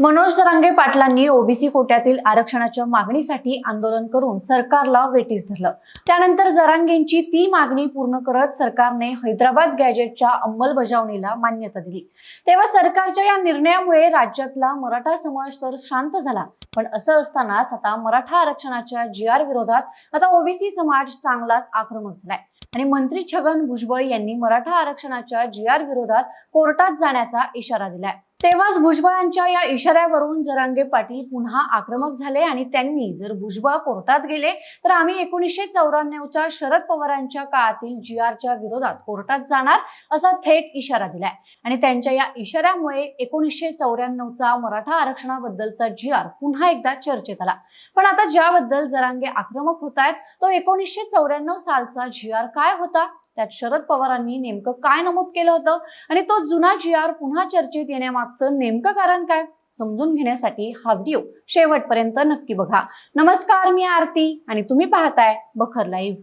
मनोज जरांगे पाटलांनी ओबीसी कोट्यातील आरक्षणाच्या मागणीसाठी आंदोलन करून सरकारला वेटीस धरलं. त्यानंतर जरांगेंची ती मागणी पूर्ण करत सरकारने हैदराबाद गॅजेटच्या अंमलबजावणीला मान्यता दिली. तेव्हा सरकारच्या या निर्णयामुळे राज्यातला मराठा समाज तर शांत झाला पण असं असतानाच आता मराठा आरक्षणाच्या जी आर विरोधात आता ओबीसी समाज चांगलाच आक्रमक झालाय. आणि मंत्री छगन भुजबळ यांनी मराठा आरक्षणाच्या जी आर विरोधात कोर्टात जाण्याचा इशारा दिलाय. तेव्हाच भुजबळांच्या या इशाऱ्यावरून जरांगे पाटील पुन्हा आक्रमक झाले आणि त्यांनी जर भुजबळ कोर्टात गेले तर आम्ही एकोणीसशे चौऱ्याण्णवच्या शरद पवारांच्या काळातील जी आरच्या विरोधात कोर्टात जाणार असा थेट इशारा दिलाय. आणि त्यांच्या या इशाऱ्यामुळे एकोणीसशे चौऱ्याण्णवचा मराठा आरक्षणाबद्दलचा जी आर पुन्हा एकदा चर्चेत आला. पण आता ज्याबद्दल जरांगे आक्रमक होत आहेत तो एकोणीसशे चौऱ्याण्णव सालचा जी आर काय होता? त्यात शरद पवारांनी नेमकं काय नमूद केलं होतं? आणि तो जुना जी आर पुन्हा चर्चेत येण्यामागचं नेमकं कारण काय? समजून घेण्यासाठी हा व्हिडिओ शेवटपर्यंत नक्की बघा. नमस्कार मी आरती आणि तुम्ही पाहताय बखर लाईव्ह.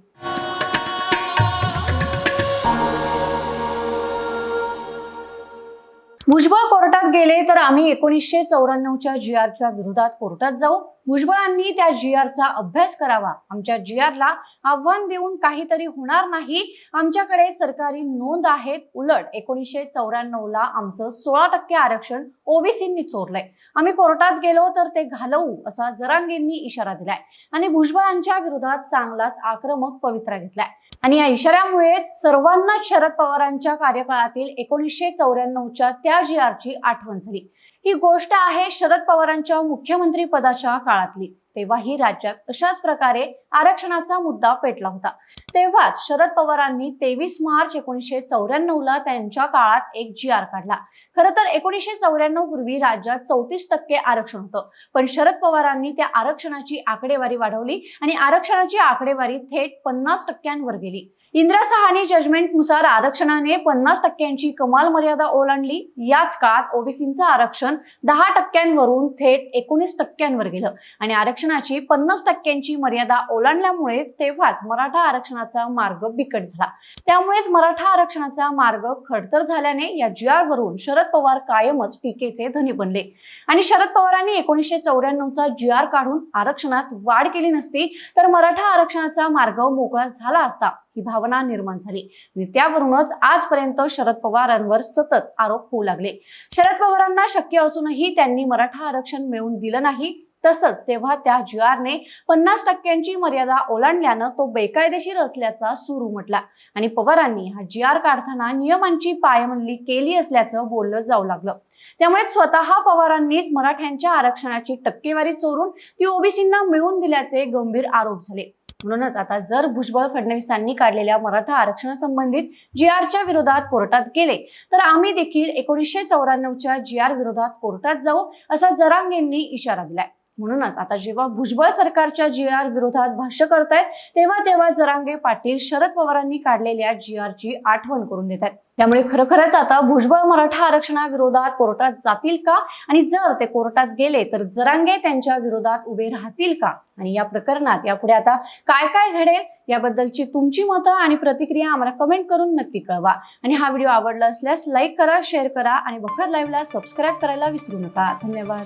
भुजबळ कोर्टात गेले तर आम्ही एकोणीसशे चौऱ्याण्णवच्या जी आरच्या विरोधात कोर्टात जाऊ. भुजबळांनी त्या जी आरचा अभ्यास करावा. आमच्या जी आरला आव्हान देऊन काहीतरी होणार नाही. आमच्याकडे सरकारी नोंद आहेत. उलट एकोणीसशे चौऱ्याण्णवला आमचं सोळा टक्के आरक्षण ओबीसींनी चोरलंय. आम्ही कोर्टात गेलो तर ते घालवू असा जरांगेंनी इशारा दिलाय. आणि भुजबळांच्या विरोधात चांगलाच आक्रमक पवित्रा घेतलाय. आणि या इशाऱ्यामुळेच सर्वांनाच शरद पवारांच्या कार्यकाळातील एकोणीसशे चौऱ्याण्णवच्या त्या जी आरची आठवण झाली. ही गोष्ट आहे शरद पवारांच्या मुख्यमंत्री पदाच्या काळातली. तेव्हाही राज्यात अशाच प्रकारे आरक्षणाचा मुद्दा पेटला होता. तेव्हाच शरद पवारांनी तेवीस मार्च एकोणीसशे चौऱ्याण्णव ला त्यांच्या काळात एक जी आर काढला. खरं तर एकोणीसशे चौऱ्याण्णव पूर्वी राज्यात चौतीस टक्के आरक्षण होतं. पण शरद पवारांनी त्या आरक्षणाची आकडेवारी वाढवली आणि आरक्षणाची आकडेवारी थेट पन्नास टक्क्यांवर गेली. इंदिरा सहानी जजमेंटनुसार आरक्षणाने पन्नास टक्क्यांची कमाल मर्यादा ओलांडली. याच काळात ओबीसींचं आरक्षण दहा टक्क्यांवरून थेट एकोणीस टक्क्यांवर गेलं. आणि आरक्षणाची पन्नास टक्क्यांची मर्यादा ओलांडल्यामुळेच तेव्हाच मराठा आरक्षणाचा मार्ग बिकट झाला. त्यामुळेच मराठा आरक्षणाचा मार्ग खडतर झाल्याने या जी आर वरून शरद पवार कायमच टीकेचे धनी बनले. आणि शरद पवारांनी एकोणीसशे चौऱ्याण्णवचा जी आर काढून आरक्षणात वाढ केली नसती तर मराठा आरक्षणाचा मार्ग मोकळा झाला असता. ही भावना निर्माण झाली. आणि त्यावरूनच आजपर्यंत शरद पवारांवर सतत आरोप होऊ लागले. शरद पवारांना शक्य असूनही त्यांनी मराठा आरक्षण मिळवून दिलं नाही. तसंच तेव्हा त्या जी आरने पन्नास टक्क्यांची मर्यादा ओलांडल्यानं तो बेकायदेशीर असल्याचा सूर उमटला. आणि पवारांनी हा जी आर काढताना नियमांची पायमल्ली केली असल्याचं बोललं जाऊ लागलं. त्यामुळे स्वतः पवारांनीच मराठ्यांच्या आरक्षणाची टक्केवारी चोरून ती ओबीसींना मिळवून दिल्याचे गंभीर आरोप झाले. म्हणूनच आता जर भुजबळ फडणवीसांनी काढलेल्या मराठा आरक्षणासंबंधित जी आरच्या विरोधात कोर्टात गेले तर आम्ही देखील एकोणीसशे चौऱ्याण्णवच्या जी आर विरोधात कोर्टात जाऊ असा जरांग यांनी इशारा दिलाय. म्हणूनच आता जेव्हा भुजबळ सरकारच्या जी आर विरोधात भाष्य करतायत तेव्हा तेव्हा जरांगे पाटील शरद पवारांनी काढलेल्या जी आरची आठवण करून देत आहेत. त्यामुळे खरोखरच आता भुजबळ मराठा आरक्षणाविरोधात कोर्टात जातील का? आणि जर ते कोर्टात गेले तर जरांगे त्यांच्या विरोधात उभे राहतील का? आणि या प्रकरणात यापुढे आता काय काय घडेल याबद्दलची तुमची मतं आणि प्रतिक्रिया आम्हाला कमेंट करून नक्की कळवा. आणि हा व्हिडिओ आवडला असल्यास लाईक करा शेअर करा आणि बखर लाईव्हला सबस्क्राईब करायला विसरू नका. धन्यवाद.